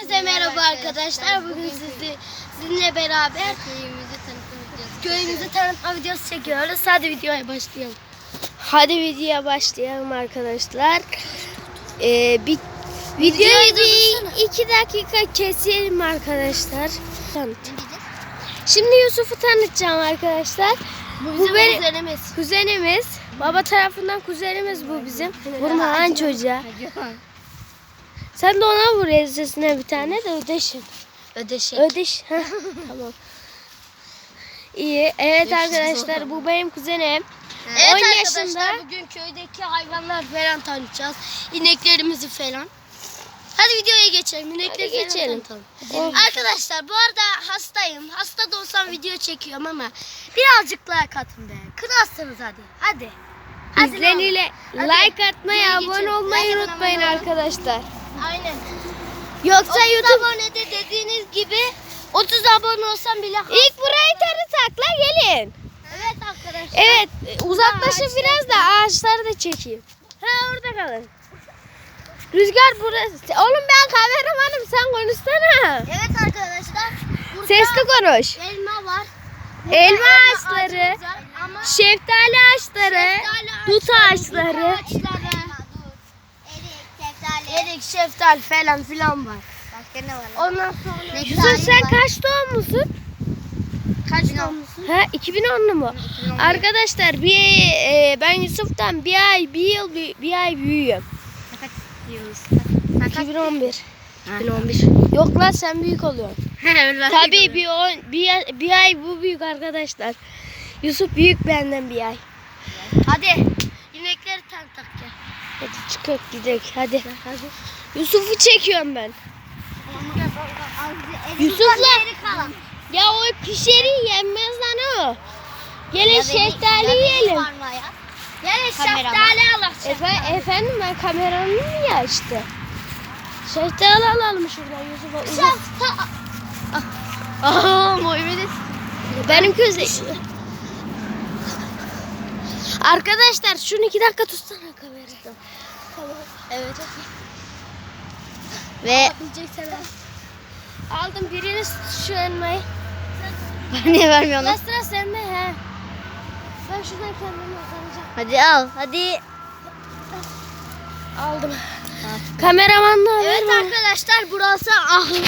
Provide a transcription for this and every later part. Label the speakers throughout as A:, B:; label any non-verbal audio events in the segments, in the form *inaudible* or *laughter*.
A: Hepinize merhaba arkadaşlar. Bugün sizi, sizinle beraber
B: Köyümüzü tanıtım videosu.
A: köyümüzü tanıtma videosu çekiyoruz. Hadi videoya başlayalım. Hadi videoya başlayalım arkadaşlar. Ee, bir videoyu bir iki dakika keselim arkadaşlar. Tanıt. Şimdi Yusuf'u tanıtacağım arkadaşlar. Bu, benim kuzenimiz. Kuzenimiz. Baba tarafından kuzenimiz bu bizim. Vurma lan çocuğa. Sen de ona vur ensesine bir tane de ödeşin.
B: Ödeşek.
A: Ödeş. *laughs* Tamam. İyi. Evet arkadaşlar bu benim kuzenim.
B: Evet
A: 10
B: arkadaşlar,
A: yaşında. Bugün köydeki hayvanlar falan tanıtacağız. İneklerimizi falan. Hadi videoya geçelim. İnekleri
B: geçelim.
A: tanıtalım. Arkadaşlar bu arada hastayım. Hasta da olsam video çekiyorum ama birazcık like atın be. Kırarsanız hadi. Hadi. Hadi
B: İzlenile like atmayı,
A: Videoya
B: abone olmayı
A: Like
B: unutmayın arkadaşlar.
A: Aynen.
B: Yoksa
A: 30
B: YouTube
A: abonede dediğiniz gibi 30 abone olsam bile
B: ilk burayı tanıtak la gelin.
A: Evet arkadaşlar.
B: Evet uzaklaşın
A: Ağaçlar.
B: biraz da ağaçları da çekeyim. Ha orada kalın. Rüzgar burası. Oğlum ben kameramanım sen konuşsana.
A: Evet arkadaşlar.
B: Sesli konuş.
A: elma var.
B: Elma
A: Burada
B: ağaçları,
A: ağacımız var Ama
B: şeftali ağaçları, dut ağaçları.
A: ağaçları, erik, şeftali falan filan var.
B: Başka ne var?
A: Ondan sonra
B: Yusuf sen kaç doğumlusun?
A: kaç doğumlusun?
B: Ha 2010'lu mu? Arkadaşlar bir e, ben Yusuf'tan bir ay bir yıl bir, bir ay büyüğüm. 2011. 2011. Yok lan sen büyük oluyorsun. *laughs* Tabii bir, on, bir, ay- bir ay bu büyük arkadaşlar. Yusuf büyük benden bir ay.
A: Hadi inekleri tanıtak gel.
B: Hadi çıkıp gidelim hadi. Yusuf'u çekiyorum ben. Yusuf'la ya o pişeri yenmez lan o. Gelin şeftali yiyelim.
A: Gel
B: Kameraman.
A: şeftali alalım.
B: Efe, efendim ben kameramı niye açtı? Şeftali alalım şuradan Yusuf'a. uzat.
A: Şefta...
B: Aa, Muhammed. Benim közü. Arkadaşlar şunu iki dakika tutsana kamerayı. Tamam.
A: Evet.
B: Ve aldım birini şu elmayı.
A: Niye vermiyorsun?
B: La sıra sende he. Ben şuradan kendimi uzanacağım.
A: Hadi al. Hadi.
B: Aldım. Kameramanla haber
A: Evet
B: var.
A: arkadaşlar burası ahıl.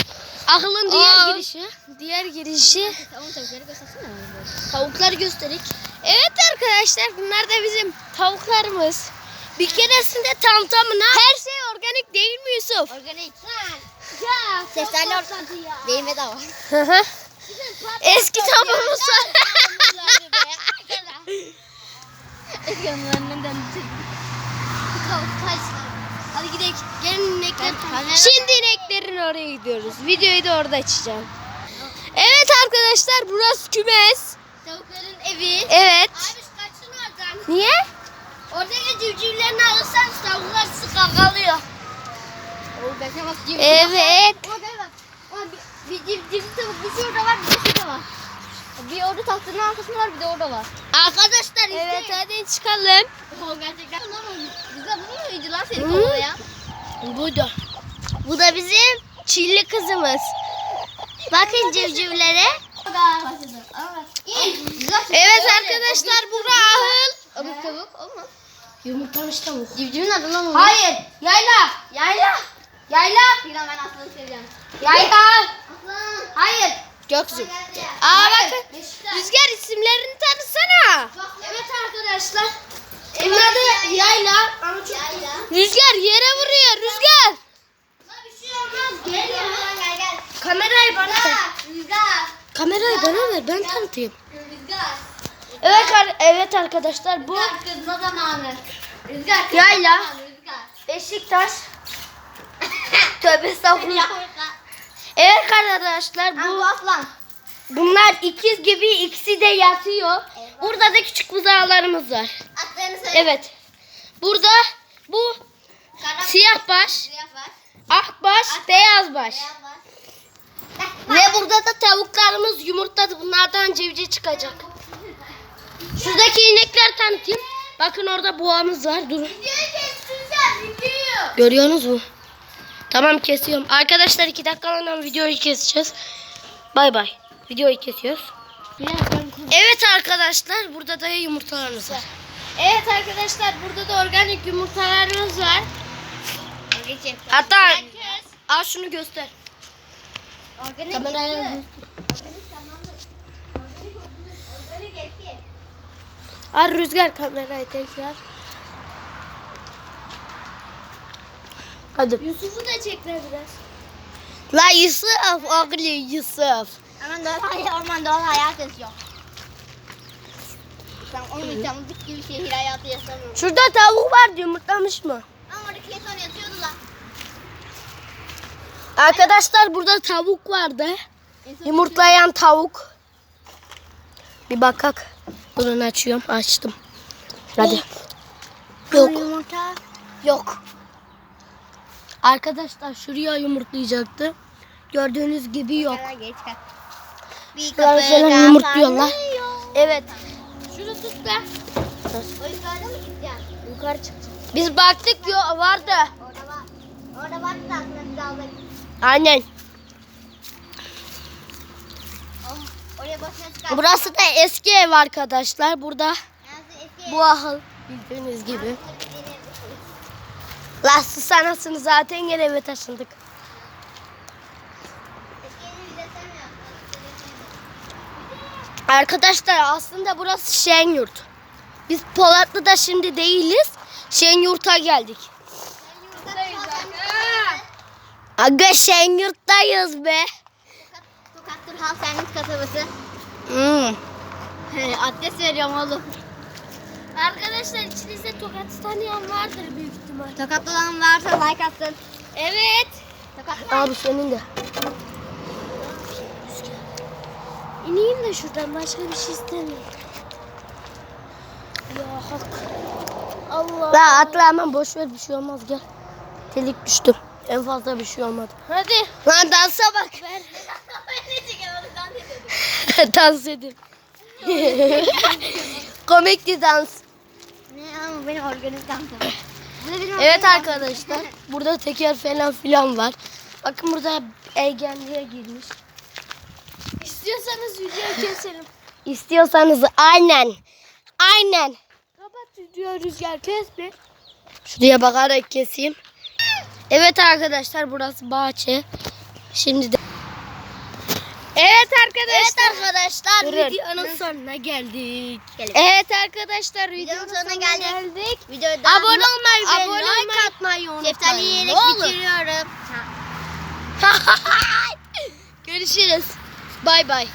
A: Ahılın diğer
B: Aa.
A: girişi.
B: Diğer girişi.
A: Tavukları gösterik.
B: Evet arkadaşlar bunlar da bizim tavuklarımız.
A: Bir keresinde tam tamına
B: Her şey organik değil mi Yusuf?
A: organik. Ya. Seslerle organik. Beyin bedava.
B: Eski tavuğumuz var. *laughs*
A: Hadi gidelim. Gelin inekler.
B: Şimdi ineklerin oraya gidiyoruz. Videoyu da orada açacağım. Evet arkadaşlar burası kümes.
A: Tavukların evi.
B: Evet.
A: Abi kaçın oradan.
B: Niye?
A: Oradaki civcivlerini alırsanız tavuklar sizi kakalıyor.
B: Evet.
A: Orada bir, bir civciv tavuk bir şurada var bir şurada var. Bir orada tahtının arkasında var bir de orada var. Arkadaşlar izleyin.
B: Evet hadi çıkalım.
A: O gerçekten. Güzel bu muydu lan seni
B: Hı.
A: kovalayan?
B: Bu da. Bu da bizim çilli kızımız. Bakın civcivlere. Evet arkadaşlar bura ahıl.
A: Öbür tavuk o mu?
B: Yumurtlamış tavuk.
A: Civcivin adı lan o.
B: Hayır. Yayla. Yayla. Yayla.
A: Bilmem ben aslanı seviyorum.
B: Yayla.
A: Aslan.
B: Hayır. Göksu. Aa.
A: Beşiktaş.
B: Rüzgar isimlerini tanısana.
A: Evet arkadaşlar. Bunun adı Yayla. Ama çok Yayla.
B: Rüzgar yere vuruyor. Rüzgar.
A: Bir şey olmaz. Gel ya. Gel gel.
B: Kamerayı bana.
A: Rüzgar.
B: Kamerayı bana ver. Ben tanıtayım.
A: Rüzgar.
B: Evet, ar- evet arkadaşlar bu
A: Rüzgar kızma zamanı. Rüzgar kızma
B: Yayla.
A: zamanı. Rüzgar.
B: Beşiktaş. *laughs* Tövbe estağfurullah. Evet arkadaşlar
A: bu aslan.
B: bunlar ikiz gibi ikisi de yatıyor. Burada da küçük buzağlarımız var.
A: Atlarını söyle.
B: Evet. Burada bu
A: Kara-
B: siyah baş,
A: Siyah var.
B: akbaş, beyaz baş.
A: Beyaz var.
B: Ve burada yumurtladı. Bunlardan civciv çıkacak. Şuradaki inekler tanıtayım. Bakın orada boğamız var. Durun. Görüyorsunuz mu? Tamam kesiyorum. Arkadaşlar iki dakikalığına videoyu keseceğiz. Bay bay. Videoyu kesiyoruz. Evet arkadaşlar burada da yumurtalarımız var.
C: Evet arkadaşlar burada da organik yumurtalarımız var.
B: Hatta al şunu göster.
C: Organik
B: Kameraya göster. Al rüzgar kamerayı tekrar. Hadi.
C: Yusuf'u da çekler biraz.
B: La Yusuf, oğlum Yusuf.
A: Aman doğal hayat, aman doğal hayat yaşıyor. Sen onun tanıdık gibi şehir hayatı yaşamıyorum.
B: Şurada tavuk var yumurtlamış mı?
A: Ama oradaki yeton yatıyordu lan.
B: Arkadaşlar burada tavuk vardı. Yumurtlayan tavuk. Bir bakak. Durun açıyorum. Açtım. Hadi. Yok.
A: Yumurta.
B: Yok. Arkadaşlar şuraya yumurtlayacaktı. Gördüğünüz gibi yok.
A: Kapı
B: falan yumurtluyorlar. Evet.
C: Şunu tut da.
A: O yukarıda mı gideceksin?
B: Yukarı çıkacağız. Biz baktık yo vardı.
A: Orada var. Orada var da aslında biz aldık.
B: Aynen.
A: Oh, oraya boşuna çıkar.
B: Burası da eski ev arkadaşlar. Burada bu ahıl bildiğiniz gibi. Laslı sanasını zaten gel eve taşındık. Arkadaşlar aslında burası Şenyurt. Biz Polatlı'da şimdi değiliz. Şenyurt'a geldik. Aga Şenyurt'tayız be.
A: Tokat Turhal Senlik kasabası.
B: Hmm.
A: Adres veriyorum oğlum.
C: Arkadaşlar içinizde tokat tanıyan vardır büyük ihtimal.
A: Tokatlı olan varsa like atsın.
C: Evet.
A: Tokatlı
B: Aa bu senin de.
C: İneyim de şuradan başka bir şey istemiyorum. Ya hak. Allah.
B: La atla hemen boş ver bir şey olmaz gel. Telik düştüm. En fazla bir şey olmadı.
C: Hadi.
B: Lan dansa bak.
C: Ver.
B: Dans edin. *laughs* Komikti dans.
A: Ne ama benim organik dansım.
B: Evet arkadaşlar. Burada teker falan filan var. Bakın burada ergenliğe girmiş.
C: İstiyorsanız videoyu keselim. *laughs*
B: İstiyorsanız aynen. Aynen.
C: Kapat videoyu rüzgar kes bir.
B: Şuraya bakarak keseyim. Evet arkadaşlar burası bahçe. Şimdi de
C: arkadaşlar.
A: Evet arkadaşlar
B: Durun.
C: Videonun sonuna geldik.
B: Evet arkadaşlar
A: Videonun
B: videonun
A: sonuna geldik. Videoda
B: Abone olmayı ve
A: abone
B: like
A: olmayı-
B: atmayı unutmayın.
A: Şeftali yiyerek bitiriyorum. *laughs*
B: Görüşürüz. Bay bay.